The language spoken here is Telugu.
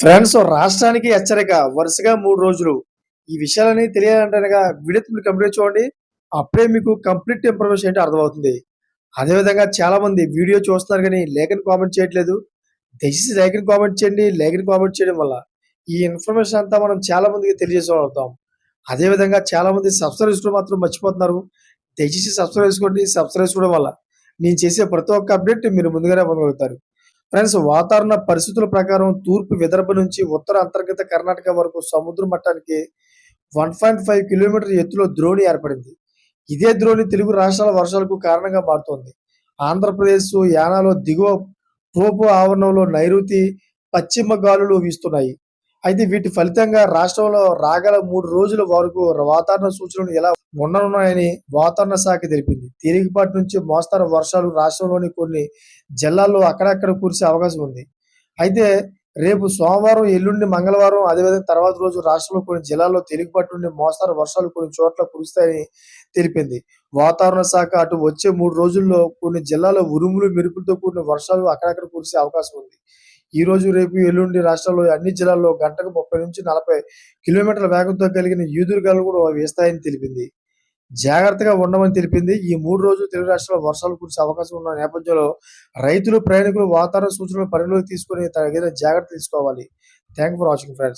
ఫ్రెండ్స్ రాష్ట్రానికి హెచ్చరిక. వరుసగా మూడు రోజులు. ఈ విషయాలని తెలియాలంటేనగా వీడియో మీరు కంప్లీట్ చూడండి అప్పుడే మీకు కంప్లీట్ ఇన్ఫర్మేషన్ ఏంటో అర్థమవుతుంది. అదేవిధంగా చాలా మంది వీడియో చూస్తున్నారు కానీ లేఖని కామెంట్ చేయట్లేదు. దయచేసి లేఖని కామెంట్ చేయండి. లేఖని కామెంట్ చేయడం వల్ల ఈ ఇన్ఫర్మేషన్ అంతా మనం చాలా మందికి తెలియజేసుకోగలుగుతాం అదేవిధంగా చాలా మంది సబ్స్క్రైబ్ చేసుకోవడం మాత్రం మర్చిపోతున్నారు. దయచేసి సబ్స్క్రైబ్ చేసుకోండి. సబ్స్క్రైబ్ చేసుకోవడం వల్ల నేను చేసే ప్రతి ఒక్క అప్డేట్ మీరు ముందుగానే పొందగలుగుతారు. ఫ్రెండ్స్ వాతావరణ పరిస్థితుల ప్రకారం తూర్పు విదర్భ నుంచి ఉత్తర అంతర్గత కర్ణాటక వరకు సముద్ర మట్టానికి వన్ పాయింట్ ఫైవ్ కిలోమీటర్ ఎత్తులో ద్రోణి ఏర్పడింది. ఇదే ద్రోణి తెలుగు రాష్ట్రాల వర్షాలకు కారణంగా మారుతోంది. ఆంధ్రప్రదేశ్ యానాలో దిగువ తోపు ఆవరణంలో నైరుతి పశ్చిమ గాలులు వీస్తున్నాయి. అయితే వీటి ఫలితంగా రాష్ట్రంలో రాగల మూడు రోజుల వరకు వాతావరణ సూచనలు ఎలా ఉండనున్నాయని వాతావరణ శాఖ తెలిపింది. తేలికపాటి నుంచి మోస్తరు వర్షాలు రాష్ట్రంలోని కొన్ని జిల్లాల్లో అక్కడక్కడ కురిసే అవకాశం ఉంది. అయితే రేపు సోమవారం ఎల్లుండి మంగళవారం అదేవిధంగా తర్వాత రోజు రాష్ట్రంలో కొన్ని జిల్లాల్లో తేలికపాటి నుండి మోస్తరు వర్షాలు కొన్ని చోట్ల కురుస్తాయని తెలిపింది. వాతావరణ శాఖ అటు వచ్చే మూడు రోజుల్లో కొన్ని జిల్లాల్లో ఉరుములు మెరుపులతో కూడిన వర్షాలు అక్కడక్కడ కురిసే అవకాశం ఉంది. ఈ రోజు రేపు ఎల్లుండి రాష్ట్రాల్లో అన్ని జిల్లాల్లో గంటకు ముప్పై నుంచి నలభై కిలోమీటర్ల వేగంతో కలిగిన ఈదురుగాలు కూడా వేస్తాయని తెలిపింది. జాగ్రత్తగా ఉండమని తెలిపింది. ఈ మూడు రోజులు తెలుగు రాష్ట్రాల్లో వర్షాలు కురిసే అవకాశం ఉన్న నేపథ్యంలో రైతులు ప్రయాణికులు వాతావరణ సూచనలు పరిగణలోకి తీసుకుని తగిన జాగ్రత్త తీసుకోవాలి. Thank for watching friends